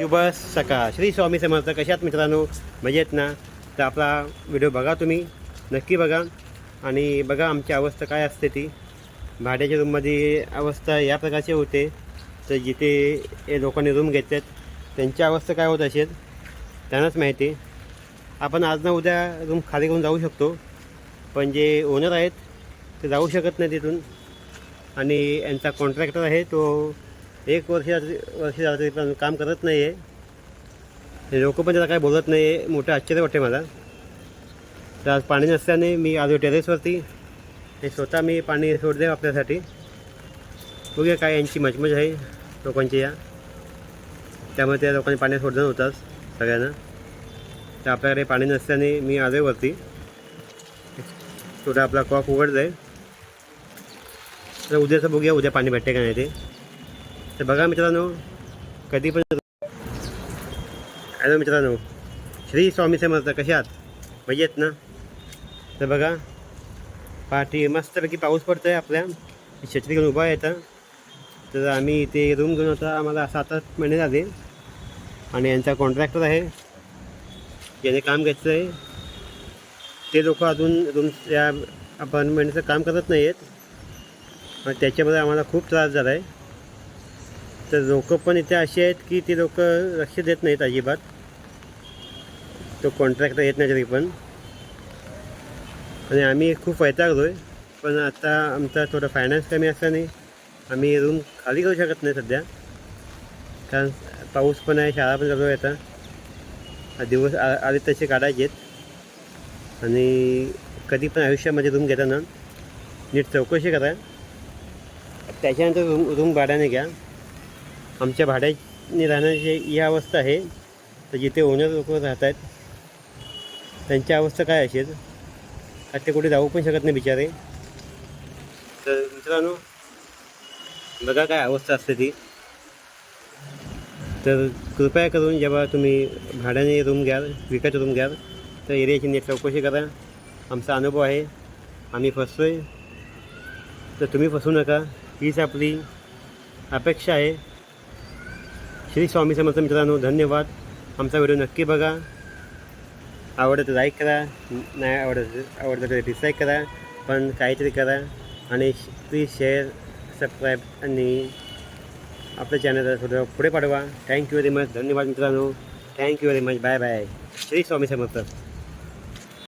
शुभ सकाळ श्री स्वामी समर्थ. कशात मित्रांनो? मजेत ना? तर आपला व्हिडिओ बघा तुम्ही. नक्की बघा. आणि बघा आमची अवस्था काय असते ती. भाड्याच्या रूममध्ये अवस्था या प्रकारची होते. तर जिथे हे लोकांनी रूम घेतात त्यांची अवस्था काय होत असेल त्यांनाच माहिती. आपण आज ना उद्या रूम खाली करून जाऊ शकतो. पण जे ओनर आहेत ते जाऊ शकत नाही तिथून. आणि यांचा कॉन्ट्रॅक्टर आहे तो एक वर्ष वर्ष झालं तरी पण काम करत नाही आहे लोक पण त्याला काय बोलत नाही आहे मोठं आश्चर्य वाटते मला. तर आज पाणी नसल्याने मी आलो टेरेसवरती हे स्वतः मी पाणी सोडले आपल्यासाठी. बघूया काय यांची मजमज आहे लोकांची या. त्यामुळे त्या लोकांनी पाणी सोडलं नव्हतंच सगळ्यांना. तर आपल्याकडे पाणी नसल्याने मी आलो वरती. थोडा आपला कॉक उघडलं आहे तर उद्याचं बघूया उद्या पाणी भेटते का नाही ते. तर बघा मित्रांनो कधी पण हॅलो मित्रांनो श्री स्वामी समर्थ कशात आहात? मजेत ना? तर बघा पाठी मस्तपैकी पाऊस पडतो आहे आपल्या. छत्री घेऊन उभा येतं तर आम्ही इथे रूम घेऊन आता आम्हाला सात आठ महिने झाले. आणि यांचा कॉन्ट्रॅक्टर आहे. ज्याने काम घेतलं आहे ते लोक अजून रूम या अपार्टमेंटचं काम करत नाही आहेत त्याच्यामध्ये आम्हाला खूप त्रास झाला आहे तर लोक पण इथे असे आहेत की ती लोक लक्ष देत नाहीत अजिबात. तो कॉन्ट्रॅक्टर येत नाही तरी पण. आणि आम्ही खूप वैतागलो आहे पण आता आमचा थोडा फायनान्स कमी असल्याने आम्ही रूम खाली करू शकत नाही सध्या. कारण पाऊस पण आहे शाळा पण चालू आहे आता. दिवस आ आले तसे काढायचे आहेत. आणि कधी पण आयुष्यामध्ये रूम घेताना नीट चौकशी करा. त्याच्यानंतर रूम रूम भाड्याने घ्या. आमच्या भाड्याने राहण्याची ही अवस्था आहे. तर जिथे ओनर लोक राहत आहेत त्यांची अवस्था काय असेल आता ते कुठे जाऊ पण शकत नाही बिचारे. तर मित्रांनो बघा काय अवस्था असते ती. तर कृपया करून जेव्हा तुम्ही भाड्याने रूम घ्याल विकत रूम घ्याल तर एरियाची नीट चौकशी करा. आमचा अनुभव आहे आम्ही फसतो आहे तर तुम्ही फसू नका. हीच आपली अपेक्षा आहे. श्री स्वामी समर्थ मित्रांनो धन्यवाद. आमचा व्हिडिओ नक्की बघा. आवडत लाईक करा नाही आवडत आवडतं तर डिसलाईक करा पण काहीतरी करा आणि प्लीज शेअर सबस्क्राईब आणि आपल्या चॅनलला थोडं पुढे पाठवा. थँक्यू व्हेरी मच धन्यवाद मित्रांनो. Thank you very much bye bye Shri Swami Samarth.